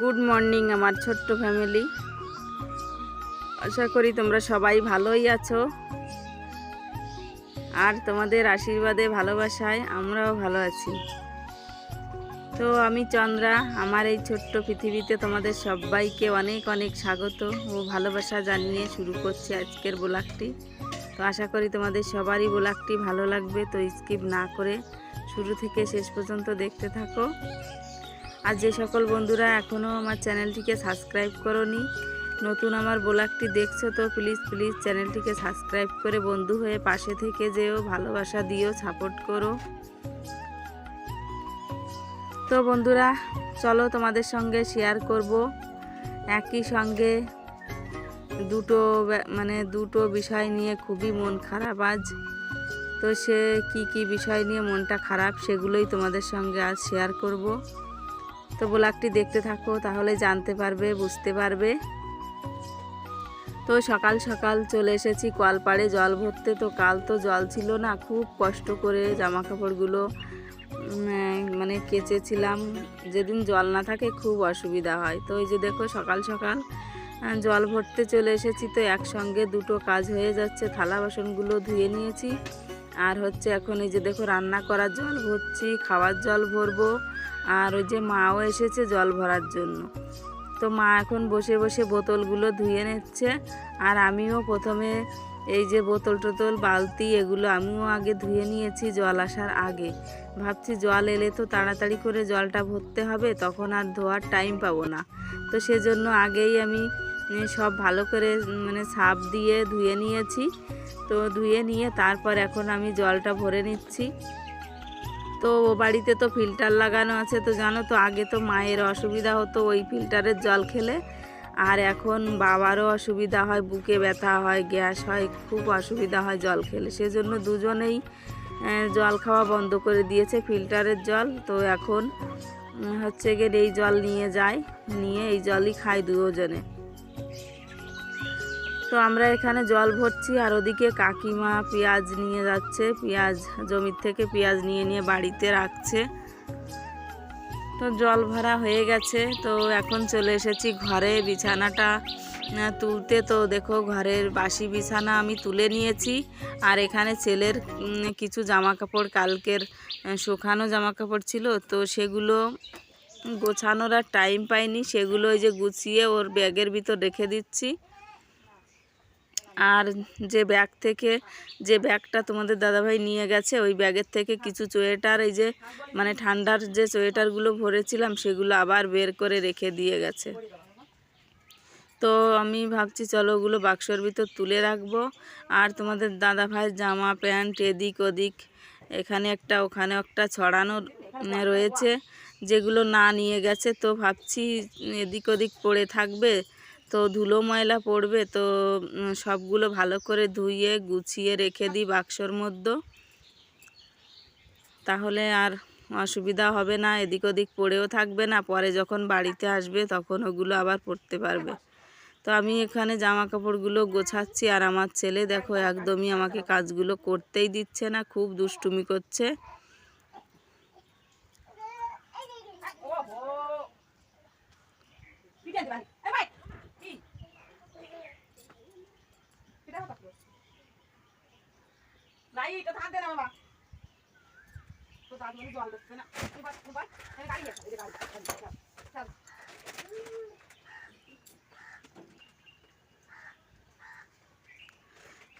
Good morning আমার ছোট্ট family. আশা করি তোমরা সবাই ভালোই আছো। আর তোমাদের আশীর্বাদে, ভালোবাসায় আমরাও ভালো আছি। তো আমি চন্দ্রা, আমার এই ছোট্ট পৃথিবীতে তোমাদের সবাইকে অনেক অনেক স্বাগত ও ভালোবাসা জানিয়ে শুরু করছি আজকের ব্লগটি। তো আশা করি তোমাদের সবারই ব্লগটি ভালো লাগবে, তো স্কিপ না করে শুরু থেকে শেষ পর্যন্ত দেখতে থাকো। আর যে সকল বন্ধুরা এখনও আমার চ্যানেলটিকে সাবস্ক্রাইব করনি, নতুন আমার ব্লগটি দেখছ তো প্লিজ প্লিজ চ্যানেলটিকে সাবস্ক্রাইব করে বন্ধু হয়ে পাশে থেকে যেও, ভালোবাসা দিও সাপোর্ট করো। তো বন্ধুরা, চলো তোমাদের সঙ্গে শেয়ার করব। একই সঙ্গে দুটো মানে দুটো বিষয় নিয়ে খুবই মন খারাপ আজ। তো সে কি কি বিষয় নিয়ে মনটা খারাপ সেগুলোই তোমাদের সঙ্গে আজ শেয়ার করব। তো ব্লগটি দেখতে থাকো, তাহলে জানতে পারবে, বুঝতে পারবে। তো সকাল সকাল চলে এসেছি কলপাড়ে জল ভরতে। তো কাল তো জল ছিল না, খুব কষ্ট করে জামা কাপড়গুলো মানে কেচেছিলাম। যেদিন জল না থাকে খুব অসুবিধা হয়। তো এই যে দেখো সকাল সকাল জল ভরতে চলে এসেছি। তো একসঙ্গে দুটো কাজ হয়ে যাচ্ছে, থালা বাসনগুলো ধুয়ে নিয়েছি। আর হচ্ছে এখন এই যে দেখো রান্না করার জল ভরছি, খাওয়ার জল ভরবো। আর ওই যে মাও এসেছে জল ভরার জন্য। তো মা এখন বসে বসে বোতলগুলো ধুয়ে নিচ্ছে আর আমিও প্রথমে এই যে বোতল টোতল, বালতি এগুলো আমিও আগে ধুয়ে নিয়েছি জল আসার আগে। ভাবছি জল এলে তো তাড়াতাড়ি করে জলটা ভরতে হবে, তখন আর ধোয়ার টাইম পাবো না। তো সেজন্য আগেই আমি সব ভালো করে মানে সাপ দিয়ে ধুয়ে নিয়েছি। তো ধুয়ে নিয়ে তারপর এখন আমি জলটা ভরে নিচ্ছি। তো ও বাড়িতে তো ফিল্টার লাগানো আছে, তো জানো তো আগে তো মায়ের অসুবিধা হতো ওই ফিল্টারের জল খেলে। আর এখন বাবারও অসুবিধা হয়, বুকে ব্যথা হয়, গ্যাস হয়, খুব অসুবিধা হয় জল খেলে। সেজন্য দুজনেই জল খাওয়া বন্ধ করে দিয়েছে ফিল্টারের জল। তো এখন হচ্ছে গিয়ে এই জল নিয়ে যায়, নিয়ে এই জলই খায় দুজনে। তো আমরা এখানে জল ভরছি আর ওদিকে কাকিমা পেঁয়াজ নিয়ে যাচ্ছে। পেঁয়াজ জমির থেকে পেঁয়াজ নিয়ে নিয়ে বাড়িতে রাখছে। তো জল ভরা হয়ে গেছে। তো এখন চলে এসেছি ঘরে। বিছানাটা তুলতে। তো দেখো ঘরের বাসি বিছানা আমি তুলে নিয়েছি। আর এখানে ছেলের কিছু জামা কাপড় কালকের শুকানো জামা কাপড় ছিল। তো সেগুলো গোছানোর আর টাইম পাইনি। সেগুলো ওই যে গুছিয়ে ওর ব্যাগের ভিতর রেখে দিচ্ছি। আর যে ব্যাগ থেকে, যে ব্যাগটা তোমাদের দাদাভাই নিয়ে গেছে, ওই ব্যাগের থেকে কিছু সোয়েটার এই যে মানে ঠান্ডার যে সোয়েটারগুলো ভরেছিলাম, সেগুলো আবার বের করে রেখে দিয়ে গেছে। তো আমি ভাবছি, চলো ওগুলো বাক্সর ভিতর তুলে রাখব। আর তোমাদের দাদা ভাইয়ের জামা, প্যান্ট, এদিক ওদিক, এখানে একটা, ওখানে একটা ছড়ানো রয়েছে, যেগুলো না নিয়ে গেছে। তো ভাবছি, এদিক ওদিক পড়ে থাকবে তো ধুলো ময়লা পড়বে, তো সবগুলো ভালো করে ধুইয়ে গুছিয়ে রেখে দিই বাক্সর মধ্যে। তাহলে আর অসুবিধা হবে না, এদিক ওদিক পড়েও থাকবে না, পরে যখন বাড়িতে আসবে তখন ওগুলো আবার পরতে পারবে। তো আমি এখানে জামা কাপড়গুলো গোছাচ্ছি, আর আমার ছেলে দেখো একদমই আমাকে কাজগুলো করতেই দিচ্ছে না, খুব দুষ্টুমি করছে।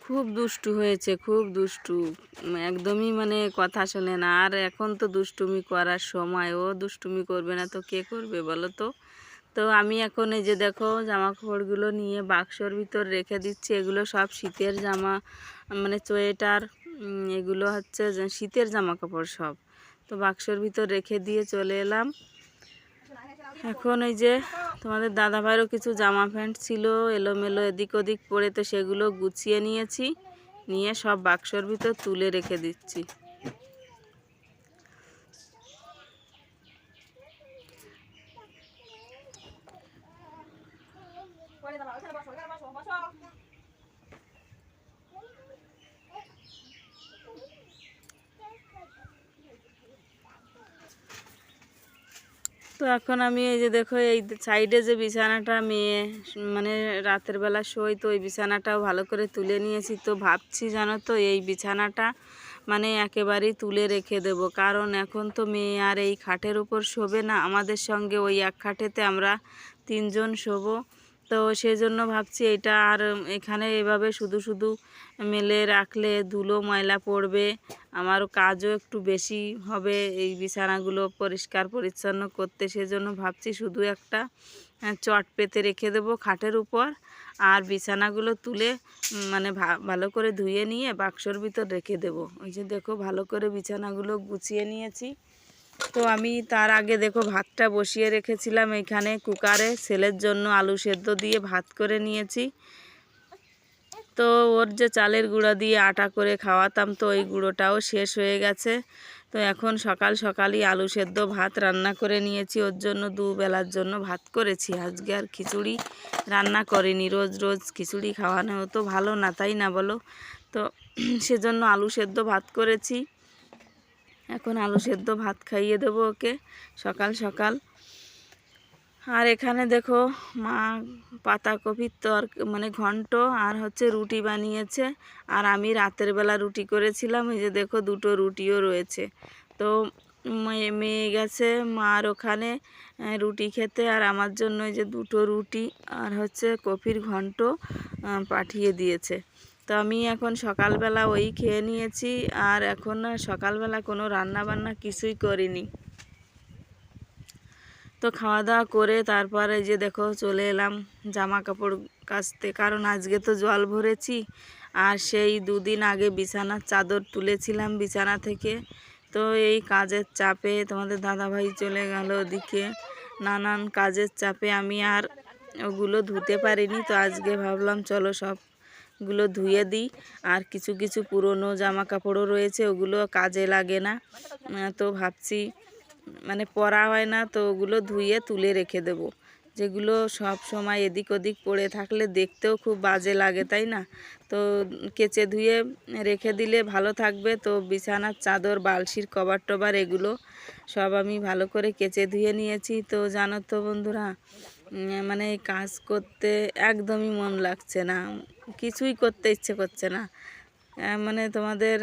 খুব দুষ্টু হয়েছে খুব দুষ্টু। একদমই মানে কথা শোনে না। আর এখন তো দুষ্টুমি করার সময় ও দুষ্টুমি করবে না তো কে করবে বলো তো? তো আমি এখন এই যে দেখো জামা কাপড়গুলো নিয়ে বাক্সর ভিতর রেখে দিচ্ছি। এগুলো সব শীতের জামা মানে সোয়েটার উম, এগুলো হচ্ছে শীতের জামা কাপড় সব। তো বাক্সর ভিতর রেখে দিয়ে চলে এলাম। এখন ওই যে তোমাদের দাদা ভাইয়েরও কিছু জামা প্যান্ট ছিল, এলোমেলো এদিক ওদিক পরে, তো সেগুলো গুছিয়ে নিয়েছি। নিয়ে সব বাক্সর ভিতর তুলে রেখে দিচ্ছি। তো এখন আমি এই যে দেখো, এই সাইডে যে বিছানাটা মেয়ে মানে রাতের বেলা শোই তো ওই বিছানাটাও ভালো করে তুলে নিয়েছি। তো ভাবছি জানো তো, এই বিছানাটা মানে একেবারেই তুলে রেখে দেব। কারণ এখন তো মেয়ে আর এই খাটের উপর শোবে না। আমাদের সঙ্গে ওই এক খাটেতে আমরা তিনজন শোবো। তো সেজন্য ভাবছি এটা আর এখানে এভাবে শুধু শুধু মেলে রাখলে ধুলো, ময়লা পড়বে, আমারও কাজও একটু বেশি হবে, এই বিছানাগুলো পরিষ্কার পরিচ্ছন্ন করতে সেজন্য ভাবছি শুধু একটা চট পেতে রেখে দেবো খাটের উপর আর বিছানাগুলো তুলে মানে ভালো করে ধুয়ে নিয়ে বাক্সর ভিতর রেখে দেবো। ওই যে দেখো ভালো করে বিছানাগুলো গুছিয়ে নিয়েছি। তো আমি তার আগে দেখো ভাতটা বসিয়ে রেখেছিলাম এখানে কুকারে ছেলের জন্য আলু সেদ্ধ দিয়ে ভাত করে নিয়েছি। তো ওর যে চালের গুঁড়ো দিয়ে আটা করে খাওয়াতাম, তো ওই গুঁড়োটাও শেষ হয়ে গেছে। তো এখন সকাল সকালই আলু সেদ্ধ ভাত রান্না করে নিয়েছি। ওর জন্য দুবেলার জন্য ভাত করেছি। আজকে আর খিচুড়ি রান্না করিনি। রোজ রোজ খিচুড়ি খাওয়ানো তো ভালো না, তাই না বলো? তো সেজন্য আলু সেদ্ধ ভাত করেছি। এখন আলু সেদ্ধ ভাত খাইয়ে দেবো ওকে। সকাল সকাল। আর এখানে দেখো মা পাতাকপির তর মানে ঘন্ট আর হচ্ছে রুটি বানিয়েছে। আর আমি রাতের বেলা রুটি করেছিলাম, এই যে দেখো দুটো রুটিও রয়েছে। তো মেয়ে গেছে মার ওখানে রুটি খেতে। আর আমার জন্য এই যে দুটো রুটি আর হচ্ছে কপির ঘন্ট পাঠিয়ে দিয়েছে। তো আমি এখন সকালবেলা ওই খেয়ে নিয়েছি, আর এখন সকালবেলা কোনো রান্না বান্না কিছুই করিনি। তো খাওয়া দাওয়া করে তারপরে যে দেখো চলে এলাম জামা কাপড় কাচতে, কারণ আজকে তো জল ভরেছি, আর সেই দুদিন আগে বিছানার চাদর তুলেছিলাম বিছানা থেকে। তো এই কাজের চাপে তোমাদের দাদাভাই চলে গেল ওদিকে, নানান কাজের চাপে আমি আর ওগুলো ধুতে পারিনি, তো আজকে ভাবলাম চলো সবগুলো ধুয়ে দিই। আর কিছু কিছু পুরনো জামা কাপড়ও রয়েছে, ওগুলো কাজে লাগে না। তো ভাবছি মানে পরা হয় না, তো ওগুলো ধুয়ে তুলে রেখে দেবো। যেগুলো সব সময় এদিক ওদিক পড়ে থাকলে দেখতেও খুব বাজে লাগে, তাই না? তো কেচে ধুয়ে রেখে দিলে ভালো থাকবে। তো বিছানার চাদর, বালশির কভার টভার এগুলো সব আমি ভালো করে কেচে ধুয়ে নিয়েছি। তো জানো তো বন্ধুরা মানে কাজ করতে একদমই মন লাগছে না। কিছুই করতে ইচ্ছে করছে না। মানে তোমাদের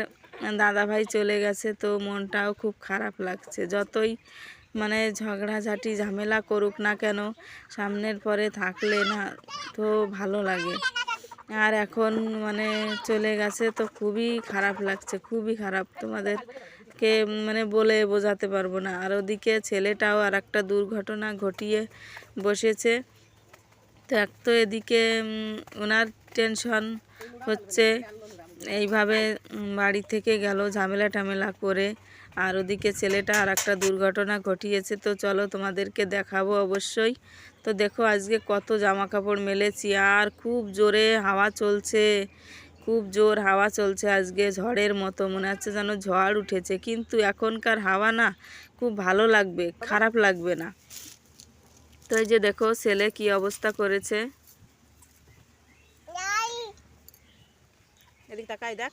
দাদাভাই চলে গেছে তো মনটাও খুব খারাপ লাগছে। যতই মানে ঝগড়াঝাটি ঝামেলা করুক না কেন, সামনের পরে থাকলে না তো ভালো লাগে। আর এখন মানে চলে গেছে তো খুবই খারাপ লাগছে, খুবই খারাপ। তোমাদেরকে মানে বলে বোঝাতে পারব না। আর ওদিকে ছেলেটাও আর একটা দুর্ঘটনা ঘটিয়ে বসেছে। তো এক তো এদিকে ওনার টেনশন হচ্ছে, এইভাবে বাড়ি থেকে গেল ঝামেলা টামেলা করে। আর ওদিকে ছেলেটা আর একটা দুর্ঘটনা ঘটিয়েছে, তো চলো তোমাদেরকে দেখাবো অবশ্যই। তো দেখো আজকে কত জামা কাপড় মেলেছি, আর খুব জোরে হাওয়া চলছে, খুব জোর হাওয়া চলছে আজকে ঝড়ের মতো, মনে হচ্ছে যেন ঝড় উঠেছে। কিন্তু এখনকার হাওয়া না, খুব ভালো লাগবে, খারাপ লাগবে না। তো এই যে দেখো ছেলে কি অবস্থা করেছে? এদিক তাকাই দেখ।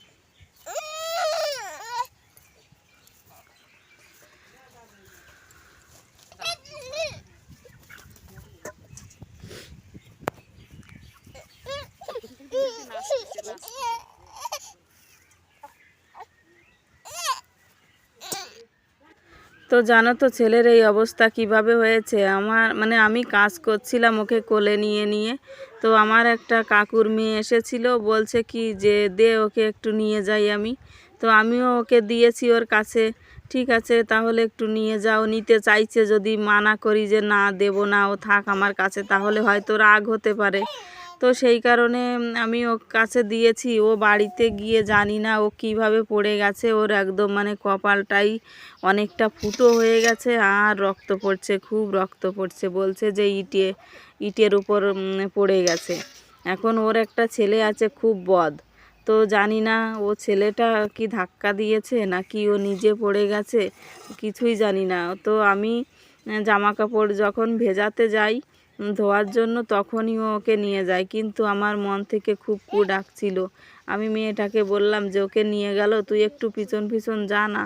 তো জানো তো ছেলের এই অবস্থা কীভাবে হয়েছে? আমার মানে আমি কাজ করছিলাম ওকে কোলে নিয়ে নিয়ে। তো আমার একটা কাকুর মেয়ে এসেছিল, বলছে কি যে দে ওকে একটু নিয়ে যাই আমি। তো আমিও ওকে দিয়েছি ওর কাছে। ঠিক আছে, তাহলে একটু নিয়ে যাও, নিতে চাইছে যদি মানা করি যে না, দেব না, ও থাক আমার কাছে, তাহলে হয়তো রাগ হতে পারে। তো সেই কারণে আমি ওর কাছে দিয়েছি। ও বাড়িতে গিয়ে জানি না ও কীভাবে পড়ে গেছে। ওর একদম মানে কপালটাই অনেকটা ফুটো হয়ে গেছে। আর রক্ত পড়ছে, খুব রক্ত পড়ছে। বলছে যে ইটে, ইটের উপর পড়ে গেছে। এখন ওর একটা ছেলে আছে, খুব বদ। তো জানি না ও ছেলেটা কি ধাক্কা দিয়েছে নাকি ও নিজে পড়ে গেছে, কিছুই জানি না। তো আমি জামা কাপড় যখন ভেজাতে যাই ধোয়ার জন্য তখনই ওকে নিয়ে যায়। কিন্তু আমার মন থেকে খুব কু ডাকছিল আমি মেয়েটাকে বললাম যে, ওকে নিয়ে গেল, তুই একটু পিছন পিছন যা না।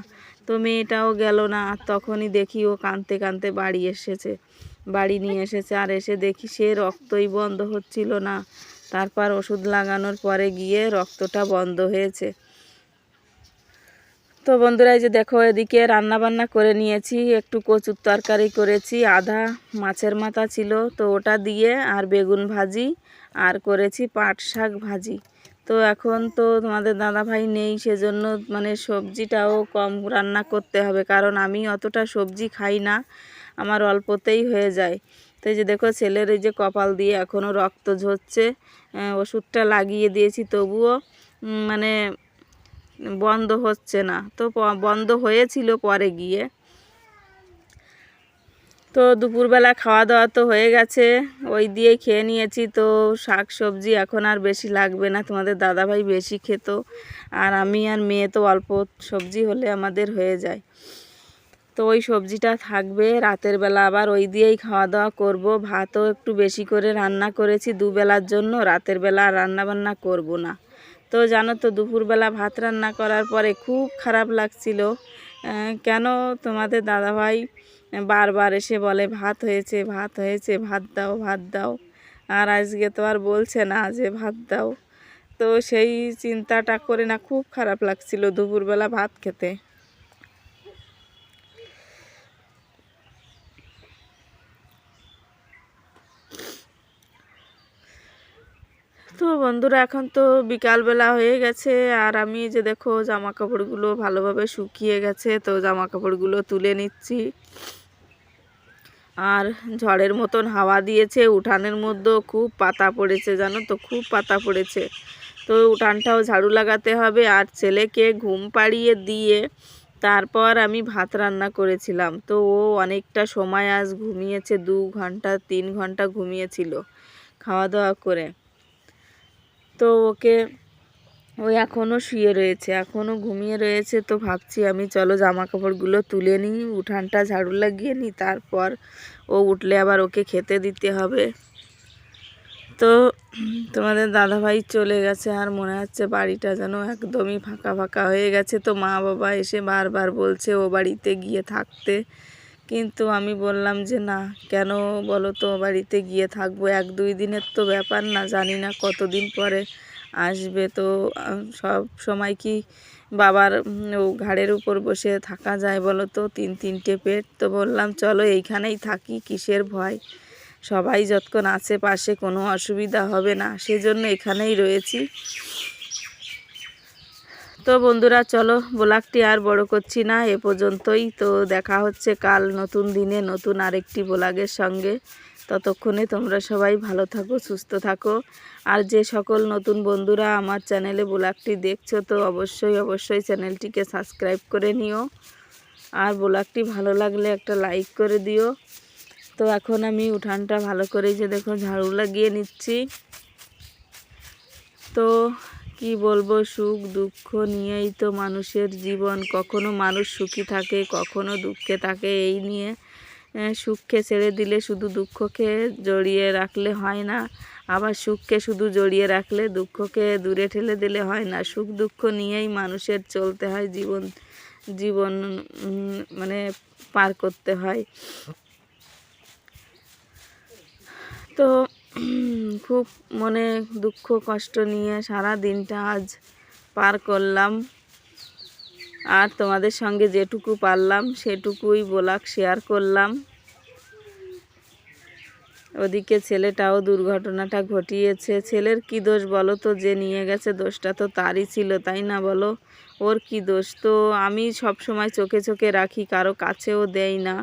তো মেয়েটাও গেল না। আর তখনই দেখি ও কাঁদতে কাঁদতে বাড়ি এসেছে। বাড়ি নিয়ে এসেছে। আর এসে দেখি সে রক্তই বন্ধ হচ্ছিল না। তারপর ওষুধ লাগানোর পরে গিয়ে রক্তটা বন্ধ হয়েছে। তো বন্ধুরা, এই যে দেখো, এদিকে রান্না বান্না করে নিয়েছি। একটু কচুর তরকারি করেছি আধা মাছের মাথা ছিল, তো ওটা দিয়ে আর বেগুন ভাজি আর করেছি পাট শাক ভাজি। তো এখন তো তোমাদের দাদা ভাই নেই, সেজন্য মানে সবজিটাও কম রান্না করতে হবে, কারণ আমি অতটা সবজি খাই না, আমার অল্পতেই হয়ে যায়। তো এই যে দেখো, ছেলের এই যে কপাল দিয়ে এখনও রক্ত ঝরছে ওষুধটা লাগিয়ে দিয়েছি তবুও মানে বন্ধ হচ্ছে না। তো বন্ধ হয়েছিল পরে গিয়ে। তো দুপুরবেলা খাওয়া দাওয়া তো হয়ে গেছে। ওই দিয়ে খেয়ে নিয়েছি। তো শাক সবজি এখন আর বেশি লাগবে না। তোমাদের দাদাভাই বেশি খেত। আর আমি আর মেয়ে তো অল্প সবজি হলে আমাদের হয়ে যায়। তো ওই সবজিটা থাকবে। রাতের বেলা আবার ওই দিয়েই খাওয়া দাওয়া করব। ভাতও একটু বেশি করে রান্না করেছি দুবেলার জন্য। রাতের বেলা রান্না বান্না করব না। তো জানো তো, দুপুরবেলা ভাত রান্না করার পরে খুব খারাপ লাগছিল। কেন তোমাদের দাদাভাই বারবার এসে বলে, ভাত হয়েছে ভাত হয়েছে, ভাত দাও ভাত দাও। আর আজকে তো আর বলছে না যে, ভাত দাও। তো সেই চিন্তাটা করে না খুব খারাপ লাগছিল দুপুরবেলা ভাত খেতে। তো বন্ধুরা, এখন তো বিকালবেলা হয়ে গেছে। আর আমি যে দেখো জামা কাপড়গুলো ভালোভাবে শুকিয়ে গেছে, তো জামা কাপড়গুলো তুলে নিচ্ছি। আর ঝড়ের মতন হাওয়া দিয়েছে, উঠানের মধ্যেও খুব পাতা পড়েছে, জানো তো, খুব পাতা পড়েছে। তো উঠানটাও ঝাড়ু লাগাতে হবে, আর ছেলেকে ঘুম পাড়িয়ে দিয়ে তারপর আমি ভাত রান্না করেছিলাম। তো ও অনেকটা সময় আজ ঘুমিয়েছে, দু ঘণ্টা, তিন ঘণ্টা ঘুমিয়েছিল খাওয়া দাওয়া করে। তো ওকে, ও এখনও শুয়ে রয়েছে এখনও ঘুমিয়ে রয়েছে। তো ভাবছি আমি, চলো জামা কাপড়গুলো তুলে নিই, উঠানটা ঝাড়ু লাগিয়ে নিই, তারপর ও উঠলে আবার ওকে খেতে দিতে হবে। তো তোমাদের দাদাভাই চলে গেছে, আর মনে হচ্ছে বাড়িটা যেন একদমই ফাঁকা ফাঁকা হয়ে গেছে। তো মা বাবা এসে বারবার বলছে, ও বাড়িতে গিয়ে থাকতে। কিন্তু আমি বললাম যে, না, কেন বলো তো বাড়িতে গিয়ে থাকব এক দুই দিনের তো ব্যাপার না, জানি না কতদিন পরে আসবে। তো সব সময় কি বাবার ঘাড়ের উপর বসে থাকা যায় বলো তো তিন তিনটে পেট তো বললাম, চলো এইখানেই থাকি, কিসের ভয়? সবাই যতক্ষণ আছে পাশে কোনো অসুবিধা হবে না, সেজন্য এখানেই রয়েছি। তো বন্ধুরা, চলো ব্লগটি আর বড় করছি না, এ পর্যন্তই। তো দেখা হচ্ছে কাল নতুন দিনে, নতুন আরেকটি ব্লগের সঙ্গে। ততক্ষণে তোমরা সবাই ভালো থাকো, সুস্থ থাকো। আর যে সকল নতুন বন্ধুরা আমার চ্যানেলে ব্লগটি দেখছ, তো অবশ্যই অবশ্যই চ্যানেলটিকে সাবস্ক্রাইব করে নিও। আর ব্লগটি ভালো লাগলে একটা লাইক করে দিও। তো এখন আমি উঠানটা ভালো করে যে দেখো ঝাড়ু লাগিয়ে নিচ্ছি। তো কি বলব, সুখ, দুঃখ নিয়েই তো মানুষের জীবন। কখনো মানুষ সুখী থাকে, কখনো দুঃখে থাকে। এই নিয়ে সুখকে ছেড়ে দিলে শুধু দুঃখকে জড়িয়ে রাখলে হয় না। আবার সুখকে শুধু জড়িয়ে রাখলে, দুঃখকে দূরে ঠেলে দিলে হয় না। সুখ, দুঃখ নিয়েই মানুষের চলতে হয় জীবন জীবন মানে পার করতে হয়। তো খুব মনে দুঃখ, কষ্ট নিয়ে সারা দিনটা আজ পার করলাম। আর তোমাদের সঙ্গে যেটুকু পারলাম, সেটুকুই ব্লগ শেয়ার করলাম। ওদিকে ছেলেটাও দুর্ঘটনাটা ঘটিয়েছে। ছেলের কি দোষ বলো তো? যে নিয়ে গেছে দোষটা তো তারই ছিল, তাই না বলো? ওর কি দোষ? তো আমি সব সময় চোখে চোখে রাখি, কারও কাছেও দেই না।